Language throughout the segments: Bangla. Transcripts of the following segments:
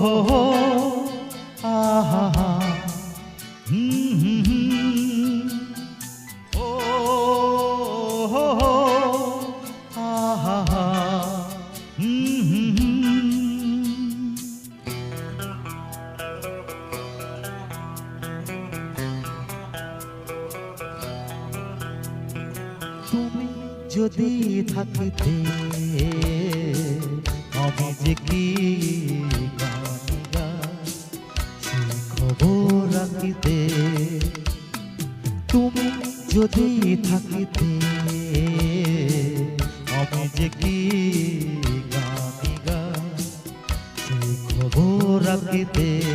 হো হো আহা হুম হুম হুম ও হো হো আহা হুম হুম হুম তুমি যদি থাকিতে, আমি যে কি রাখিতে তুমি যদি থাকিতে আমি যে কি গান গাই, সেই খবর রাখিতে।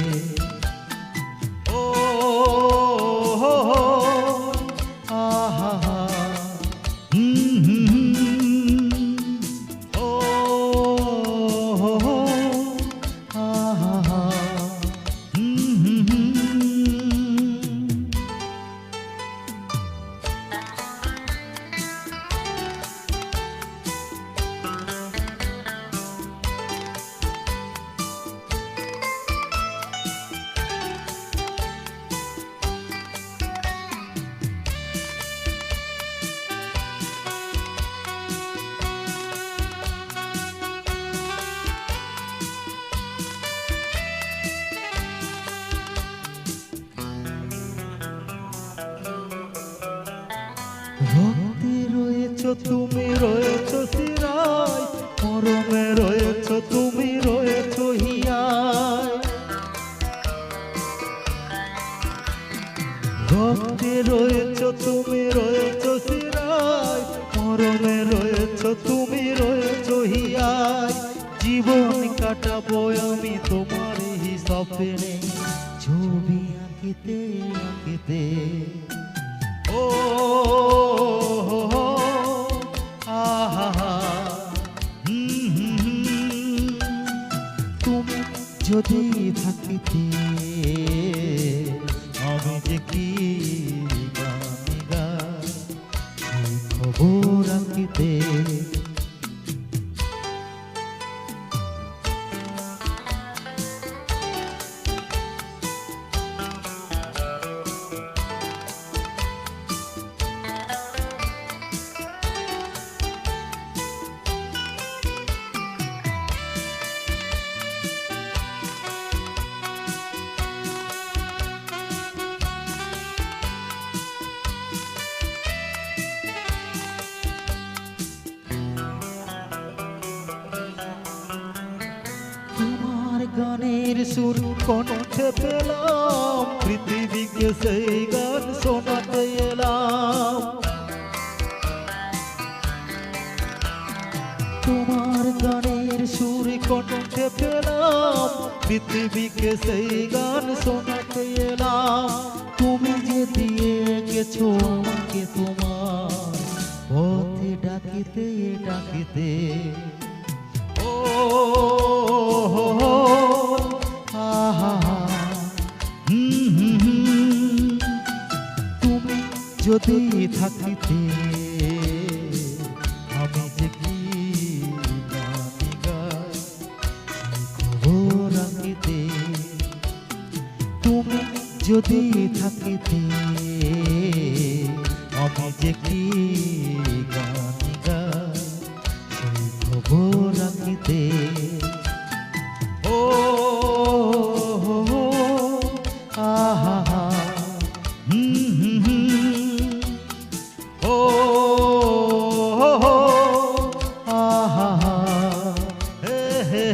তুমি রয়েছ সিরায় পরমে রয়েছ তুমি রয়েছ হিয়ায়। ভক্তি রয়েছ তুমি রয়েছ সিরায় পরমে রয়েছ তুমি রয়েছ হিয়ায়। জীবন কাটাবো আমি তোমার হিসাবে ছবি আঁকিতে আঁকিতে। যদি থাকিতে আমি যে কি খবর রাখিতে গানের সুর কণ্ঠে পেলাম পৃথিবীকে সেই গান শোনাতে এলাম তোমার গানের সুর কণ্ঠে পেলাম পৃথিবীকে সেই গান শোনাতে এলাম তুমি যে দিয়ে গেছো আমাকে তোমার পথে ডাকিতে ডাকিতে ও যদি থাকিতে আমি যে রাখিতে। তুমি যদি থাকিতে আমি কি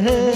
হে